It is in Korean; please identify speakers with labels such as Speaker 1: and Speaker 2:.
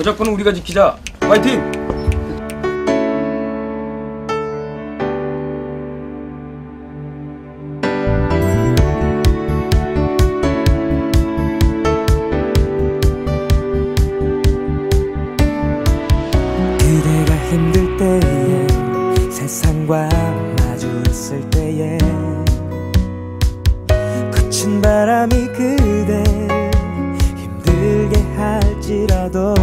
Speaker 1: 저작권은 우리가 지키자. 파이팅!
Speaker 2: 바람이 그댈 힘들게 할 지라도